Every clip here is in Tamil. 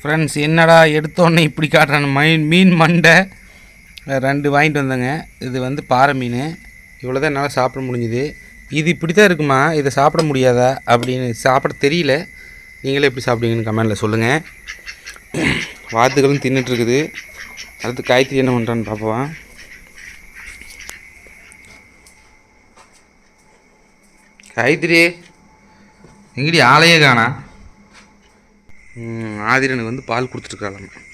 ஃப்ரெண்ட்ஸ் என்னடா எடுத்தோடனே இப்படி காட்டுறான்? மீன் மீன் மண்டை. ரெண்டு வாங்கிட்டு வந்தேங்க. இது வந்து பாறை மீன். இவ்வளோ தான் என்னால் சாப்பிட முடிஞ்சுது. இது இப்படி தான் இருக்குமா? இதை சாப்பிட முடியாதா? அப்படின்னு சாப்பிட தெரியல. நீங்களே எப்படி சாப்பிடுவீங்கன்னு கமெண்டில் சொல்லுங்கள் வாத்துகளும் தின்னுட்டு இருக்குது அடுத்து காய்கறி என்ன பண்ணுறான்னு பார்ப்போம். காய்கறி எங்கடி ஆலையே காணா? ஆதிரனுக்கு வந்து பால் கொடுத்துட்ருக்காளாம்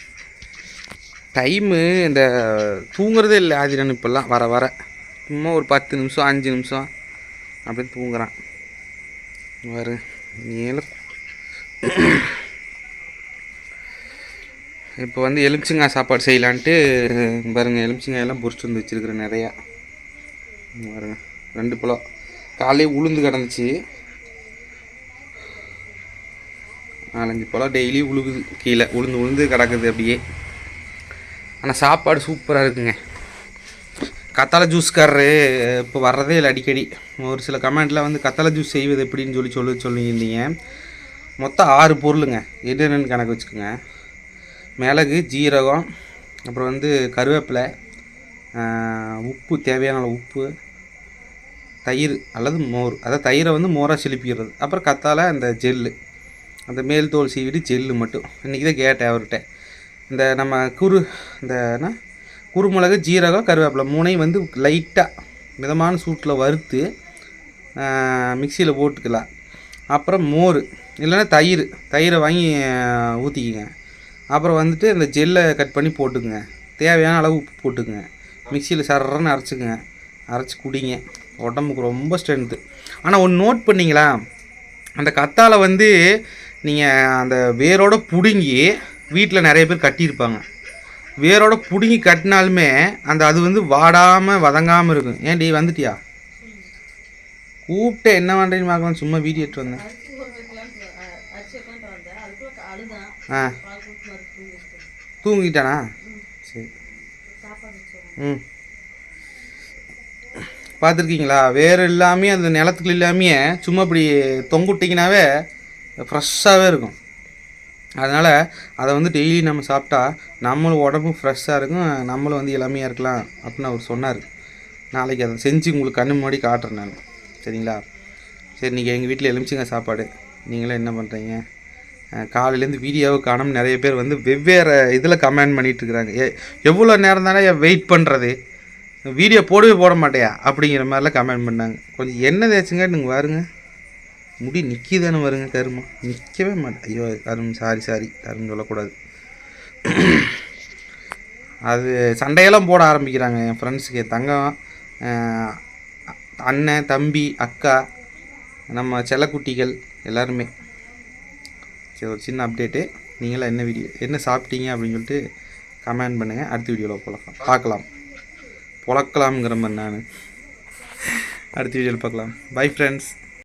டைமு இந்த தூங்குறதே இல்லை ஆதிரன் இப்போல்லாம் வர வர. சும்மா ஒரு பத்து நிமிஷம் அஞ்சு நிமிஷம் அப்படியே தூங்குறான். வரு நீல இப்போ வந்து எலுமிச்சங்காய் சாப்பாடு செய்யலான்ட்டு பாருங்க எலுமிச்சங்காயெல்லாம் பொறிச்சு வந்து வச்சுருக்குறேன் நிறையா. பாருங்கள் ரெண்டு பழம் காலையே உளுந்து கிடந்துச்சு. நாலஞ்சு பழம் டெய்லி உழுகுது. கீழே உளுந்து உளுந்து கிடக்குது அப்படியே. ஆனால் சாப்பாடு சூப்பராக இருக்குங்க. கத்தாழை ஜூஸ்காரரு இப்போ வர்றதே இல்லை அடிக்கடி. ஒரு சில கமெண்ட்டில் வந்து கத்தாழை ஜூஸ் செய்வது எப்படின்னு சொல்லி சொல்லி சொல்லியிருந்தீங்க. மொத்தம் ஆறு பொருளுங்க. என்னென்னு கணக்கு வச்சுக்கோங்க. மிளகு ஜீரகம் அப்புறம் வந்து கருவேப்பிலை உப்பு தேவையான அளவு உப்பு தயிர் அல்லது மோர். அதாவது தயிரை வந்து மோராக செலுப்பிடுறது அப்புறம் கத்தாழை அந்த ஜெல்லு. அந்த மேல் தோல் சீவிட்டு ஜெல்லு மட்டும். இன்றைக்கி தான் கேட்டேன் அவர்கிட்ட. இந்த நம்ம குரு இந்த என்ன? குறுமிளகு ஜீரகம் கருவேப்பிலை மூணையும் வந்து லைட்டாக மிதமான சூட்டில் வறுத்து மிக்சியில் போட்டுக்கலாம். அப்புறம் மோர் இல்லைன்னா தயிர். தயிரை வாங்கி ஊற்றிக்கிங்க அப்புறம் வந்துட்டு இந்த ஜெல்லை கட் பண்ணி போட்டுக்குங்க. தேவையான அளவு உப்பு போட்டுக்குங்க. மிக்சியில் சர்றன்னு அரைச்சிக்குங்க. அரைச்சி குடிங்க. உடம்புக்கு ரொம்ப ஸ்ட்ரென்த்து ஆனால் ஒன்று நோட் பண்ணிங்களா? அந்த கத்தாழை வந்து நீங்கள் அந்த வேரோட பிடுங்கி வீட்டில் நிறைய பேர் கட்டியிருப்பாங்க. வேரோட பிடுங்கி கட்டினாலுமே அந்த அது வந்து வாடாமல் வதங்காமல் இருக்கும். ஏன்டி வந்துட்டியா? கூப்பிட்டு என்ன பண்ணுறீங்க பார்க்கலாம். சும்மா வீடியோ எடுத்து வந்தேன். ஆ. தூங்கிட்டானா? சரி. ம். பார்த்துருக்கீங்களா? வேறு இல்லாமே அந்த நிலத்துக்குள்ள இல்லாமையே சும்மா இப்படி தொங்குட்டிங்கனாவே ஃப்ரெஷ்ஷாகவே இருக்கும். அதனால் அதை வந்து டெய்லி நம்ம சாப்பிட்டா நம்மளும் உடம்பும் ஃப்ரெஷ்ஷாக இருக்கும் நம்மளும் வந்து இளமையாக இருக்கலாம் அப்படின்னு அவர் சொன்னார். நாளைக்கு அதை செஞ்சு உங்களுக்கு கண்ணு முன்னாடி காட்டுறேன் நான். சரிங்களா? சரி நீங்கள் எங்கள் வீட்டில் எலுமிச்சிங்க சாப்பாடு. நீங்களும் என்ன பண்ணுறீங்க காலையிலேருந்து வீடியோவை காணும் நிறைய பேர் வந்து வெவ்வேறு இதில் கமெண்ட் பண்ணிகிட்டு இருக்கிறாங்க எ எவ்வளோ நேரம் தானே வெயிட் பண்ணுறது வீடியோ போடவே போட மாட்டேயா? அப்படிங்கிற மாதிரிலாம் கமெண்ட் பண்ணாங்க. கொஞ்சம் என்ன தேய்ச்சுங்க நீங்கள் வாருங்க முடி நிற்கிதானே வருங்க கருமா. நிற்கவே மாட்டேன் ஐயோ அருண் சாரி சாரி அருண் சொல்லக்கூடாது. அது சண்டையெல்லாம் போட ஆரம்பிக்கிறாங்க என் ஃப்ரெண்ட்ஸுக்கு என் தங்கம் அண்ணன் தம்பி அக்கா நம்ம செல்லக்குட்டிகள் எல்லாருமே. சரி ஒரு சின்ன அப்டேட்டு நீங்களாம் என்ன வீடியோ என்ன சாப்பிட்டீங்க அப்படின்னு சொல்லிட்டு கமெண்ட் பண்ணுங்கள் அடுத்த வீடியோவில் போகலாம் பார்க்கலாம். பொழக்கலாம்ங்கிற மாதிரி நான். அடுத்த வீடியோவில் பார்க்கலாம். Bye friends